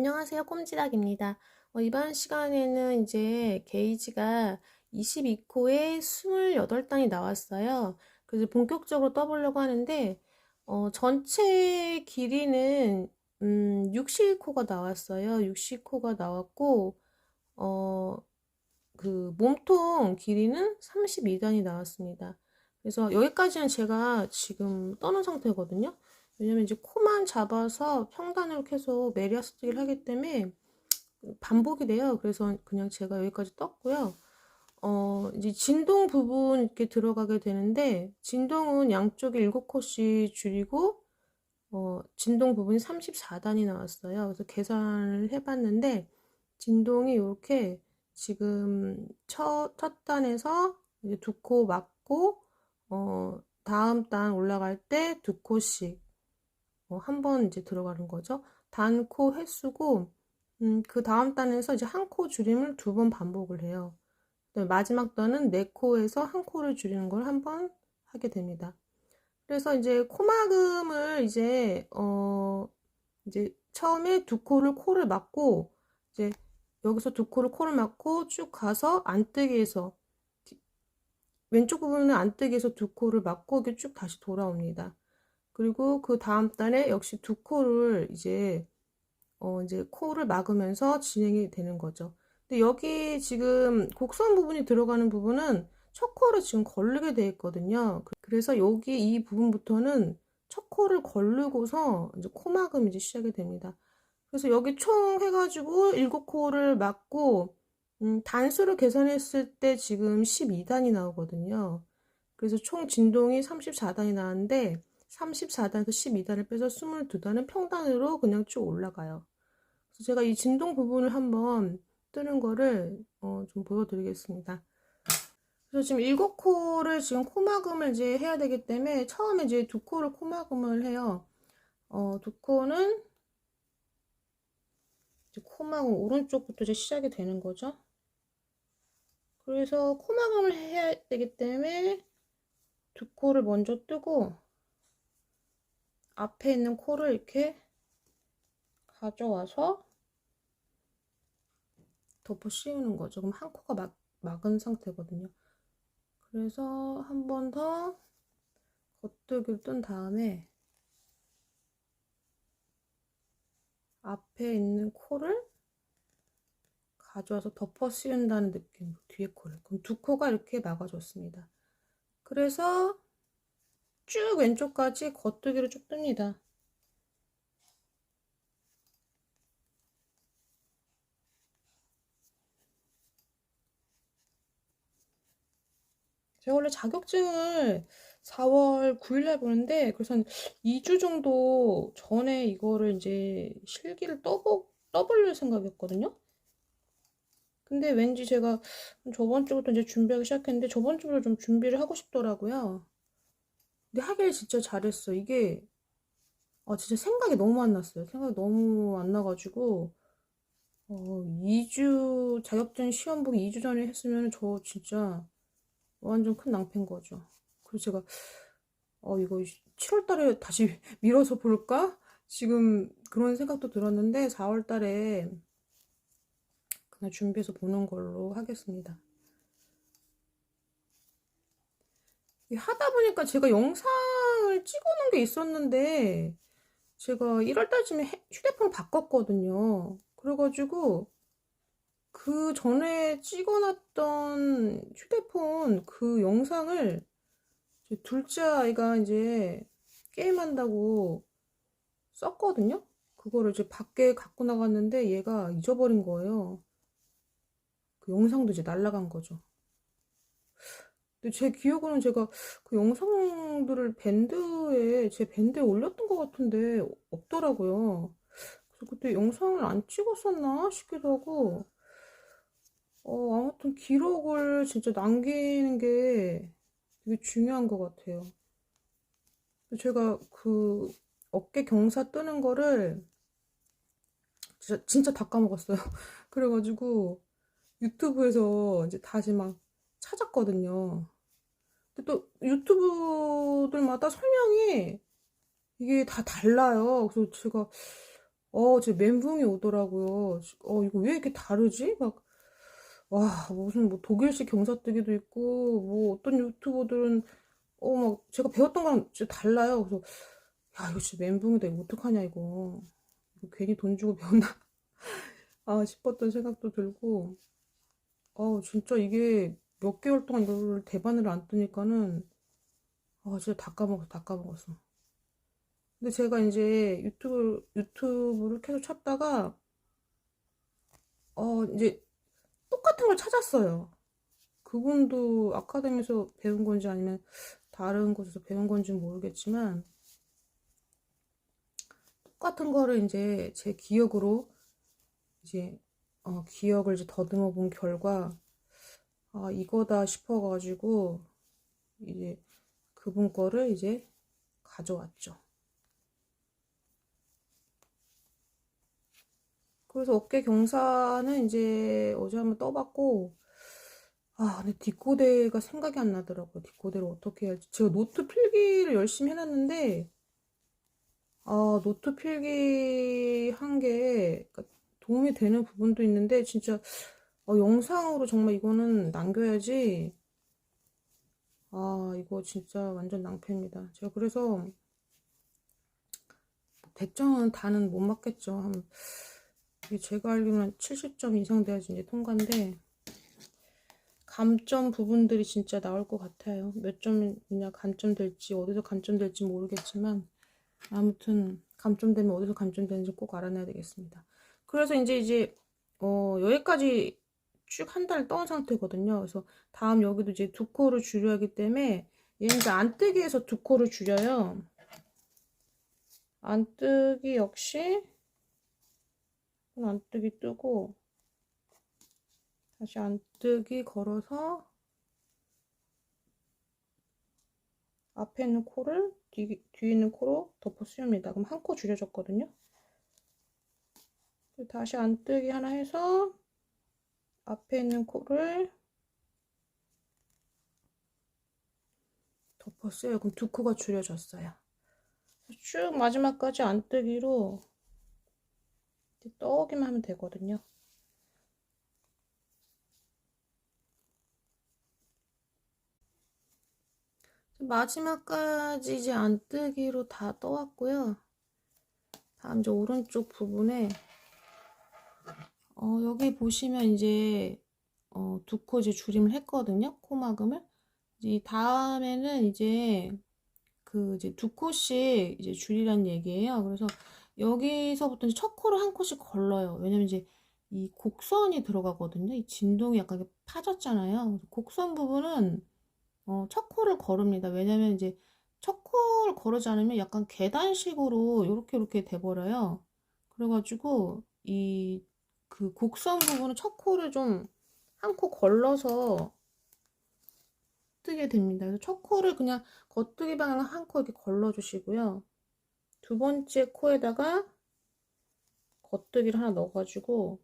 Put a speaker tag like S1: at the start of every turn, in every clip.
S1: 안녕하세요. 꼼지락입니다. 어, 이번 시간에는 이제 게이지가 22코에 28단이 나왔어요. 그래서 본격적으로 떠보려고 하는데, 어, 전체 길이는, 음, 60코가 나왔어요. 60코가 나왔고, 어, 그, 몸통 길이는 32단이 나왔습니다. 그래서 여기까지는 제가 지금 떠는 상태거든요. 왜냐면 이제 코만 잡아서 평단으로 계속 메리아스 뜨기를 하기 때문에 반복이 돼요. 그래서 그냥 제가 여기까지 떴고요. 어, 이제 진동 부분 이렇게 들어가게 되는데, 진동은 양쪽에 7코씩 줄이고, 어, 진동 부분이 34단이 나왔어요. 그래서 계산을 해봤는데, 진동이 이렇게 지금 첫, 첫 단에서 이제 두 코 맞고, 어, 다음 단 올라갈 때 두 코씩 어, 한 번 이제 들어가는 거죠. 단코 횟수고, 음, 그 다음 단에서 이제 한 코 줄임을 두 번 반복을 해요. 마지막 단은 네 코에서 한 코를 줄이는 걸 한 번 하게 됩니다. 그래서 이제 코막음을 이제, 어, 이제 처음에 두 코를 코를 막고, 이제 여기서 두 코를 코를 막고 쭉 가서 안뜨기에서, 왼쪽 부분은 안뜨기에서 두 코를 막고 이렇게 쭉 다시 돌아옵니다. 그리고 그 다음 단에 역시 두 코를 이제 어 이제 코를 막으면서 진행이 되는 거죠. 근데 여기 지금 곡선 부분이 들어가는 부분은 첫 코를 지금 걸르게 돼 있거든요. 그래서 여기 이 부분부터는 첫 코를 걸르고서 이제 코막음 이제 시작이 됩니다. 그래서 여기 총 해가지고 7코를 막고 음, 단수를 계산했을 때 지금 12단이 나오거든요. 그래서 총 진동이 34단이 나왔는데 34단에서 12단을 빼서 22단은 평단으로 그냥 쭉 올라가요. 그래서 제가 이 진동 부분을 한번 뜨는 거를 어, 좀 보여드리겠습니다. 그래서 지금 7코를 지금 코막음을 이제 해야 되기 때문에 처음에 이제 두 코를 코막음을 해요. 어, 두 코는 코막음 오른쪽부터 이제 시작이 되는 거죠. 그래서 코막음을 해야 되기 때문에 두 코를 먼저 뜨고 앞에 있는 코를 이렇게 가져와서 덮어 씌우는 거죠. 그럼 한 코가 막, 막은 상태거든요. 그래서 한 번 더 겉뜨기를 뜬 다음에 앞에 있는 코를 가져와서 덮어 씌운다는 느낌, 뒤에 코를. 그럼 두 코가 이렇게 막아줬습니다. 그래서 쭉 왼쪽까지 겉뜨기로 쭉 뜹니다. 제가 원래 자격증을 4월 9일날 보는데 그래서 한 2주 정도 전에 이거를 이제 실기를 떠보, 떠볼 생각이었거든요. 근데 왠지 제가 저번 주부터 이제 준비하기 시작했는데 저번 주부터 좀 준비를 하고 싶더라고요. 근데 하길 진짜 잘했어. 이게 아 진짜 생각이 너무 안 났어요. 생각이 너무 안 나가지고 어 2주 자격증 시험 보기 2주 전에 했으면 저 진짜 완전 큰 낭패인 거죠. 그래서 제가 어 이거 7월 달에 다시 밀어서 볼까? 지금 그런 생각도 들었는데 4월 달에 그냥 준비해서 보는 걸로 하겠습니다. 하다 보니까 제가 영상을 찍어놓은 게 있었는데 제가 1월달쯤에 휴대폰을 바꿨거든요. 그래가지고 그 전에 찍어놨던 휴대폰 그 영상을 둘째 아이가 이제 게임한다고 썼거든요. 그거를 이제 밖에 갖고 나갔는데 얘가 잊어버린 거예요. 그 영상도 이제 날라간 거죠. 근데 제 기억으로는 제가 그 영상들을 밴드에 제 밴드에 올렸던 것 같은데 없더라고요. 그래서 그때 영상을 안 찍었었나 싶기도 하고 어 아무튼 기록을 진짜 남기는 게 되게 중요한 것 같아요. 제가 그 어깨 경사 뜨는 거를 진짜, 진짜 다 까먹었어요. 그래가지고 유튜브에서 이제 다시 막 찾았거든요. 근데 또 유튜브들마다 설명이 이게 다 달라요. 그래서 제가 어, 제 멘붕이 오더라고요. 어, 이거 왜 이렇게 다르지? 막, 와, 무슨 뭐 독일식 경사뜨기도 있고, 뭐 어떤 유튜버들은, 어, 막 제가 배웠던 거랑 진짜 달라요. 그래서, 야, 이거 진짜 멘붕이다. 이거 어떡하냐, 이거. 이거 괜히 돈 주고 배웠나? 아, 싶었던 생각도 들고, 어, 진짜 이게 몇 개월 동안 이거를 대바늘 안 뜨니까는, 아, 진짜 다 까먹었어, 다 까먹었어. 근데 제가 이제 유튜브, 유튜브를 계속 찾다가, 어, 이제 똑같은 걸 찾았어요. 그분도 아카데미에서 배운 건지 아니면 다른 곳에서 배운 건지 모르겠지만, 똑같은 거를 이제 제 기억으로, 이제, 어, 기억을 이제 더듬어 본 결과, 아, 이거다 싶어가지고, 이제 그분 거를 이제 가져왔죠. 그래서 어깨 경사는 이제 어제 한번 떠봤고, 아, 근데 뒷고데가 생각이 안 나더라고요. 뒷고데를 어떻게 해야 할지. 제가 노트 필기를 열심히 해놨는데, 아, 노트 필기 한 게 도움이 되는 부분도 있는데, 진짜, 어, 영상으로 정말 이거는 남겨야지. 아, 이거 진짜 완전 낭패입니다. 제가 그래서 100점은 다는 못 맞겠죠. 한, 제가 알기로는 70점 이상 돼야지 이제 통과인데, 감점 부분들이 진짜 나올 것 같아요. 몇 점이냐 감점 될지, 어디서 감점 될지 모르겠지만, 아무튼 감점되면 어디서 감점되는지 꼭 알아내야 되겠습니다. 그래서 이제 이제 어 여기까지 쭉 한달 떠온 상태거든요. 그래서 다음 여기도 이제 두 코를 줄여야 하기 때문에 얘는 이제 안 뜨기에서 두 코를 줄여요. 안 뜨기 역시 안 뜨기 뜨고 다시 안 뜨기 걸어서 앞에 있는 코를 뒤, 뒤에 있는 코로 덮어 씌웁니다. 그럼 한 코 줄여졌거든요. 다시 안 뜨기 하나 해서 앞에 있는 코를 덮어 씌워요. 그럼 두 코가 줄여졌어요. 쭉 마지막까지 안 뜨기로 떠오기만 하면 되거든요. 마지막까지 이제 안 뜨기로 다 떠왔고요. 다음 이제 오른쪽 부분에 어, 여기 보시면 이제 어, 두 코 이제 줄임을 했거든요. 코막음을. 이제 다음에는 이제 그 이제 두 코씩 이제 줄이란 얘기예요. 그래서 여기서부터 이제 첫 코를 한 코씩 걸러요. 왜냐면 이제 이 곡선이 들어가거든요. 이 진동이 약간 파졌잖아요. 곡선 부분은 어, 첫 코를 걸읍니다. 왜냐면 이제 첫 코를 거르지 않으면 약간 계단식으로 이렇게 이렇게 돼버려요. 그래가지고 이 그 곡선 부분은 첫 코를 좀 한 코 걸러서 뜨게 됩니다. 그래서 첫 코를 그냥 겉뜨기 방향 한코 이렇게 걸러주시고요. 두 번째 코에다가 겉뜨기를 하나 넣어가지고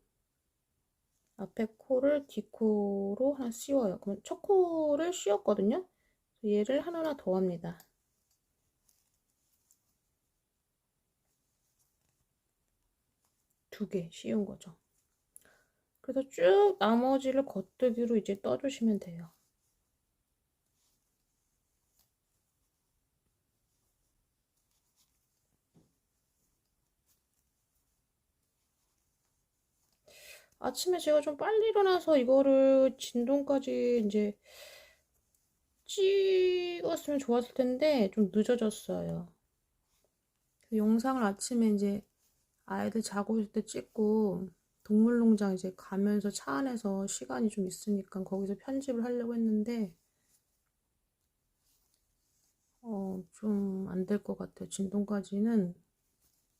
S1: 앞에 코를 뒷코로 하나 씌워요. 그러면 첫 코를 씌웠거든요. 얘를 하나하나 더 합니다. 두 개 씌운 거죠. 그래서 쭉 나머지를 겉뜨기로 이제 떠주시면 돼요. 아침에 제가 좀 빨리 일어나서 이거를 진동까지 이제 찍었으면 좋았을 텐데 좀 늦어졌어요. 그 영상을 아침에 이제 아이들 자고 있을 때 찍고 동물농장 이제 가면서 차 안에서 시간이 좀 있으니까 거기서 편집을 하려고 했는데 어, 좀 안 될 것 같아요. 진동까지는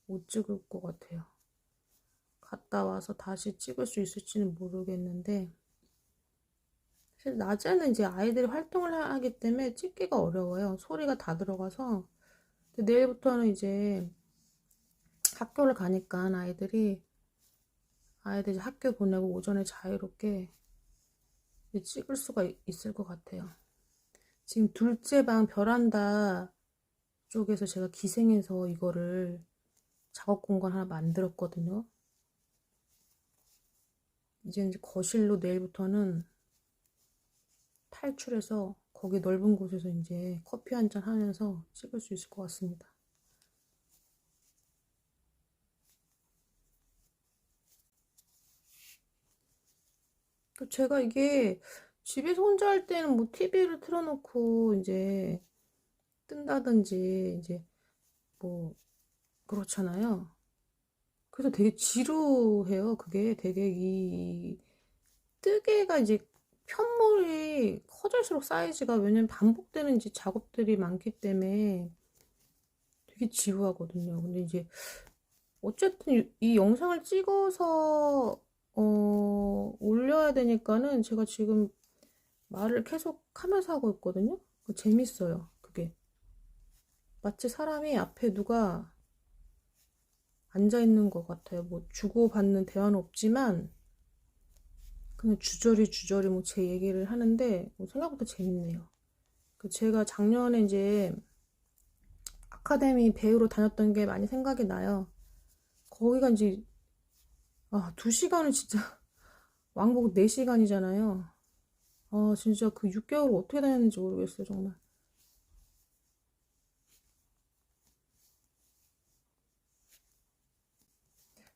S1: 못 찍을 것 같아요. 갔다 와서 다시 찍을 수 있을지는 모르겠는데 사실 낮에는 이제 아이들이 활동을 하기 때문에 찍기가 어려워요. 소리가 다 들어가서 내일부터는 이제 학교를 가니까 아이들이 아이들 이제 학교 보내고 오전에 자유롭게 찍을 수가 있을 것 같아요. 지금 둘째 방 베란다 쪽에서 제가 기생해서 이거를 작업 공간 하나 만들었거든요. 이제 이제 거실로 내일부터는 탈출해서 거기 넓은 곳에서 이제 커피 한 잔 하면서 찍을 수 있을 것 같습니다. 그 제가 이게 집에서 혼자 할 때는 뭐 TV를 틀어놓고 이제 뜬다든지 이제 뭐 그렇잖아요. 그래서 되게 지루해요. 그게 되게 이 뜨개가 이제 편물이 커질수록 사이즈가 왜냐면 반복되는 이제 작업들이 많기 때문에 되게 지루하거든요. 근데 이제 어쨌든 이 영상을 찍어서 어, 올려야 되니까는 제가 지금 말을 계속 하면서 하고 있거든요. 재밌어요. 그게. 마치 사람이 앞에 누가 앉아 있는 것 같아요. 뭐 주고받는 대화는 없지만 그냥 주저리 주저리 뭐 제 얘기를 하는데 뭐 생각보다 재밌네요. 그 제가 작년에 이제 아카데미 배우로 다녔던 게 많이 생각이 나요. 거기가 이제 아, 두 시간은 진짜 왕복 4시간이잖아요. 아, 진짜 그 6개월 어떻게 다녔는지 모르겠어요, 정말.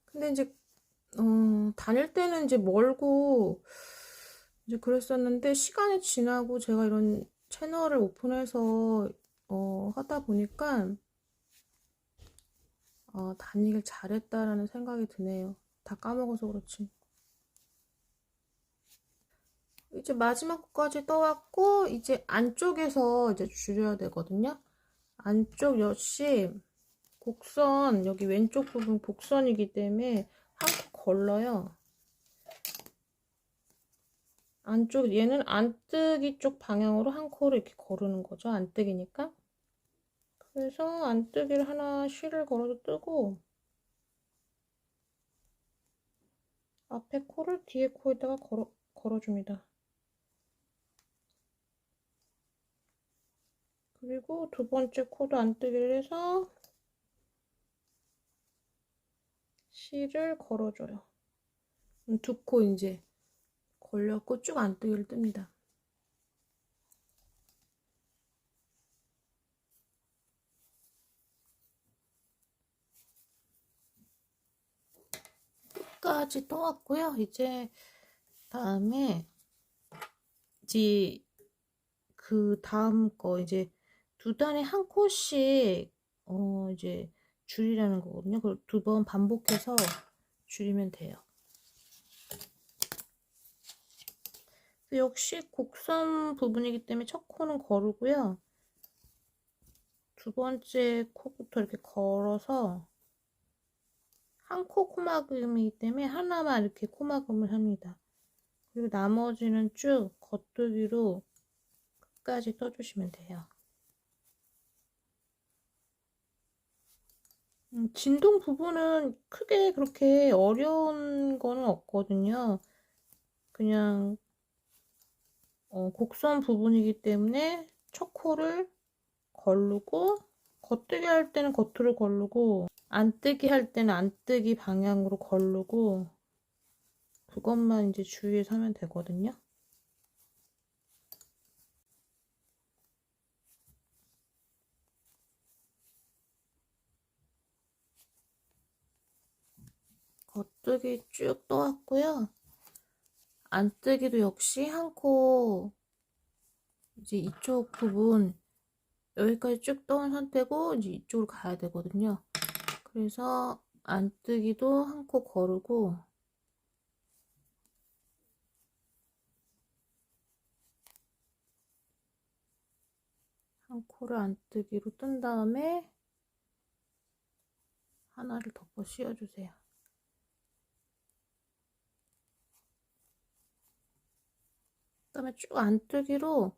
S1: 근데 이제 어, 다닐 때는 이제 멀고 이제 그랬었는데 시간이 지나고 제가 이런 채널을 오픈해서 어, 하다 보니까 어, 다니길 잘했다라는 생각이 드네요. 다 까먹어서 그렇지. 이제 마지막 거까지 떠왔고 이제 안쪽에서 이제 줄여야 되거든요. 안쪽 역시 곡선 여기 왼쪽 부분 곡선이기 때문에 한 코 걸러요. 안쪽 얘는 안뜨기 쪽 방향으로 한 코를 이렇게 거르는 거죠. 안뜨기니까. 그래서 안뜨기를 하나 실을 걸어도 뜨고 앞에 코를 뒤에 코에다가 걸어, 걸어줍니다. 그리고 두 번째 코도 안뜨기를 해서 실을 걸어줘요. 두 코 이제 걸렸고 쭉 안뜨기를 뜹니다. 끝까지 떠왔고요. 이제 다음에 이제 그 다음 거 이제 두 단에 한 코씩 어 이제 줄이라는 거거든요. 그걸 두 번 반복해서 줄이면 돼요. 역시 곡선 부분이기 때문에 첫 코는 거르고요. 두 번째 코부터 이렇게 걸어서 한 코 코막음이기 때문에 하나만 이렇게 코막음을 합니다. 그리고 나머지는 쭉 겉뜨기로 끝까지 떠주시면 돼요. 음, 진동 부분은 크게 그렇게 어려운 거는 없거든요. 그냥 어, 곡선 부분이기 때문에 첫 코를 걸르고 겉뜨기 할 때는 겉으로 걸르고 안뜨기 할 때는 안뜨기 방향으로 걸르고 그것만 이제 주의해서 하면 되거든요. 겉뜨기 쭉 떠왔고요. 안뜨기도 역시 한 코 이제 이쪽 부분 여기까지 쭉 떠온 상태고 이제 이쪽으로 가야 되거든요. 그래서 안뜨기도 한 코 거르고 한 코를 안뜨기로 뜬 다음에 하나를 덮어 씌워주세요. 그 다음에 쭉 안뜨기로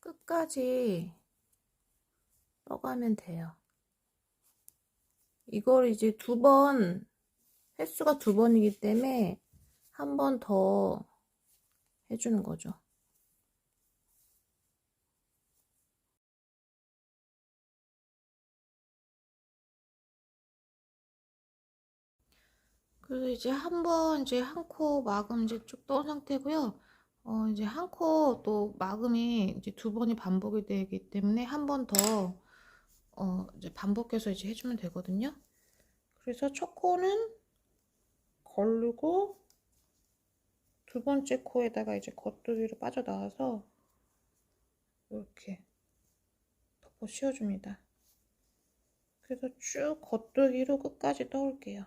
S1: 끝까지 떠가면 돼요. 이걸 이제 두 번, 횟수가 두 번이기 때문에 한 번 더 해주는 거죠.
S2: 그래서 이제 한 번 이제 한 코 마금 이제 쭉 떠온 상태고요. 어, 이제 한 코 또 마금이 이제 두 번이 반복이 되기 때문에 한 번 더, 어, 이제 반복해서 이제 해주면 되거든요. 그래서 첫 코는 걸르고 두 번째 코에다가 이제 겉두기로 빠져나와서 이렇게 덮어 씌워줍니다. 그래서 쭉 겉두기로 끝까지 떠올게요.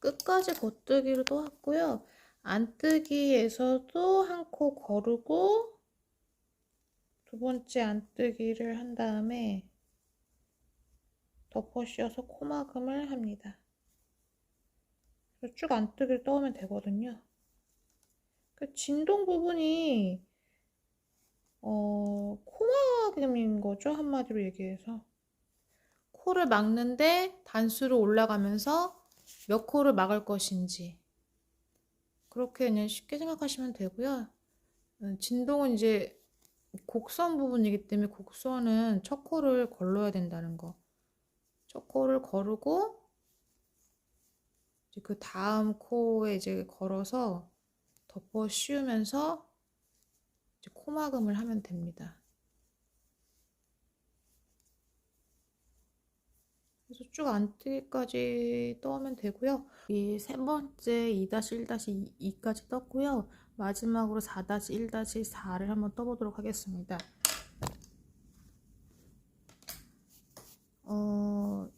S2: 끝까지 겉뜨기로 떠왔고요. 안뜨기에서도 한 코 거르고 두 번째 안뜨기를 한 다음에 덮어 씌워서 코막음을 합니다. 쭉 안뜨기를 떠오면 되거든요. 그 진동 부분이 어, 코막음인 거죠. 한마디로 얘기해서. 코를 막는데 단수로 올라가면서 몇 코를 막을 것인지 그렇게 그냥 쉽게 생각하시면 되고요. 음, 진동은 이제 곡선 부분이기 때문에 곡선은 첫 코를 걸러야 된다는 거. 첫 코를 거르고 그 다음 코에 이제 걸어서 덮어 씌우면서 코막음을 하면 됩니다. 그래서 쭉 안뜨기까지 떠오면 되고요. 이 세 번째 2-1-2까지 떴고요. 마지막으로 4-1-4를 한번 떠보도록 하겠습니다. 어,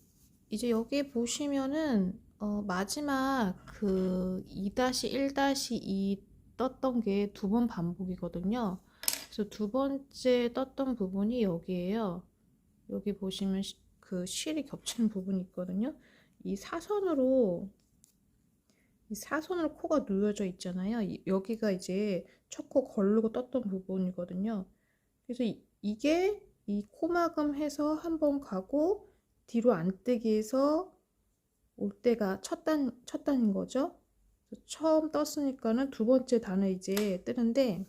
S2: 이제 여기 보시면은 어, 마지막 그 2-1-2 떴던 게 두 번 반복이거든요. 그래서 두 번째 떴던 부분이 여기에요. 여기 보시면 그 실이 겹치는 부분이 있거든요. 이 사선으로 이 사선으로 코가 누워져 있잖아요. 이, 여기가 이제 첫 코 걸르고 떴던 부분이거든요. 그래서 이, 이게 이 코막음 해서 한 번 가고 뒤로 안 뜨기 해서 올 때가 첫 단, 첫 단인 거죠. 처음 떴으니까는 두 번째 단을 이제 뜨는데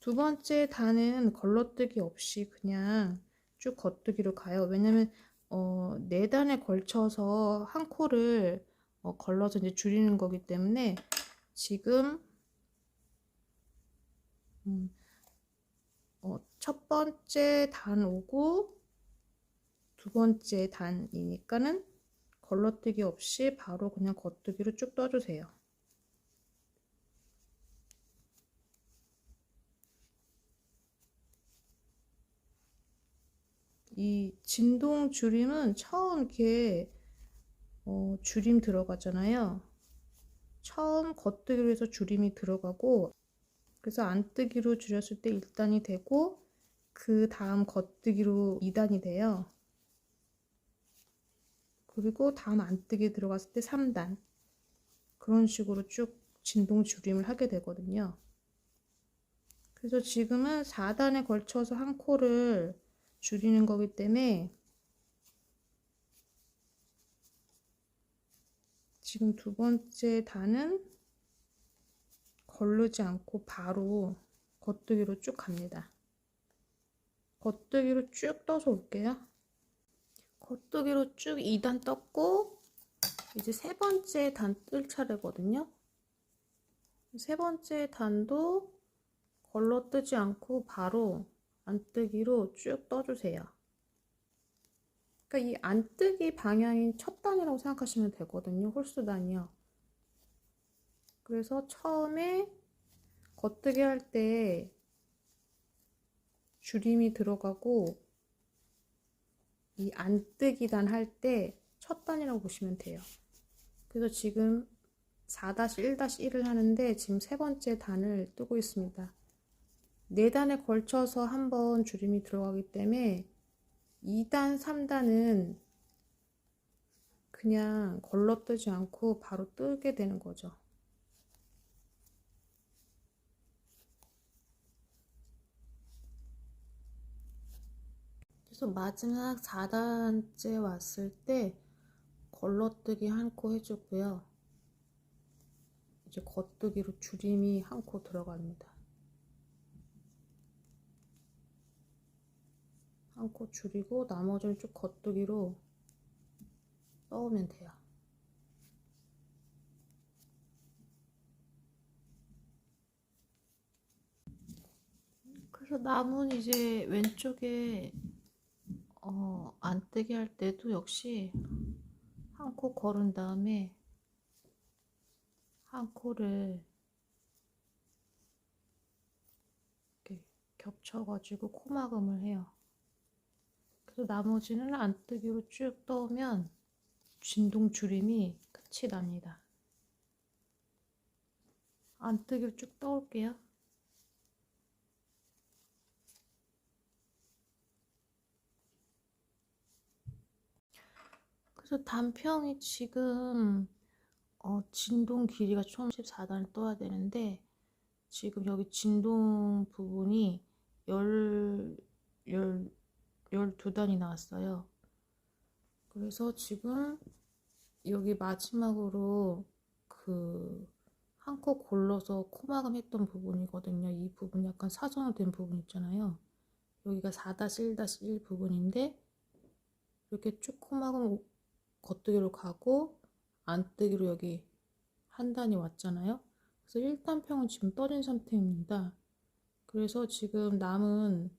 S2: 두 번째 단은 걸러뜨기 없이 그냥 쭉 겉뜨기로 가요. 왜냐면 어, 네 단에 걸쳐서 한 코를 어, 걸러서 이제 줄이는 거기 때문에 지금 음, 어, 첫 번째 단 오고 두 번째 단이니까는 걸러뜨기 없이 바로 그냥 겉뜨기로 쭉 떠주세요. 이 진동 줄임은 처음 이렇게 어, 줄임 들어가잖아요. 처음 겉뜨기로 해서 줄임이 들어가고 그래서 안뜨기로 줄였을 때 1단이 되고 그 다음 겉뜨기로 2단이 돼요. 그리고 다음 안뜨기 들어갔을 때 3단 그런 식으로 쭉 진동 줄임을 하게 되거든요. 그래서 지금은 4단에 걸쳐서 한 코를 줄이는 거기 때문에 지금 두 번째 단은 걸르지 않고 바로 겉뜨기로 쭉 갑니다. 겉뜨기로 쭉 떠서 올게요. 겉뜨기로 쭉 2단 떴고 이제 세 번째 단 뜰 차례거든요. 세 번째 단도 걸러 뜨지 않고 바로 안뜨기로 쭉 떠주세요. 그러니까 이 안뜨기 방향인 첫 단이라고 생각하시면 되거든요. 홀수 단이요. 그래서 처음에 겉뜨기 할 때 줄임이 들어가고 이 안뜨기 단 할 때 첫 단이라고 보시면 돼요. 그래서 지금 4-1-1을 하는데 지금 세 번째 단을 뜨고 있습니다. 네 단에 걸쳐서 한번 줄임이 들어가기 때문에 2단, 3단은 그냥 걸러뜨지 않고 바로 뜨게 되는 거죠. 그래서 마지막 4단째 왔을 때 걸러뜨기 한 코 해주고요. 이제 겉뜨기로 줄임이 한 코 들어갑니다. 한코 줄이고 나머지는 쭉 겉뜨기로 떠오면 돼요. 그래서 남은 이제 왼쪽에 어, 안뜨기 할 때도 역시 한 코 걸은 다음에 한 코를 이렇게 겹쳐가지고 코막음을 해요. 그래서 나머지는 안뜨기로 쭉 떠오면 진동 줄임이 끝이 납니다. 안뜨기로 쭉 떠올게요. 그래서 단평이 지금 어, 진동 길이가 총 14단을 떠야 되는데 지금 여기 진동 부분이 열, 열, 12단이 나왔어요. 그래서 지금 여기 마지막으로 그 한 코 골라서 코막음 했던 부분이거든요. 이 부분 약간 사선으로 된 부분 있잖아요. 여기가 4-1-1 부분인데 이렇게 쭉 코막음 겉뜨기로 가고 안뜨기로 여기 한 단이 왔잖아요. 그래서 1단평은 지금 떠진 상태입니다. 그래서 지금 남은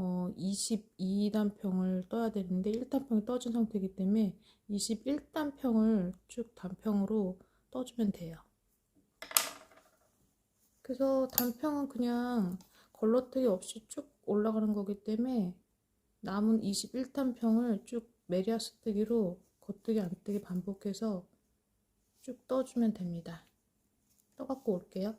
S2: 어, 22단평을 떠야 되는데 1단평이 떠진 상태이기 때문에 21단평을 쭉 단평으로 떠주면 돼요. 그래서 단평은 그냥 걸러뜨기 없이 쭉 올라가는 거기 때문에 남은 21단평을 쭉 메리아스 뜨기로 겉뜨기 안뜨기 반복해서 쭉 떠주면 됩니다. 떠갖고 올게요.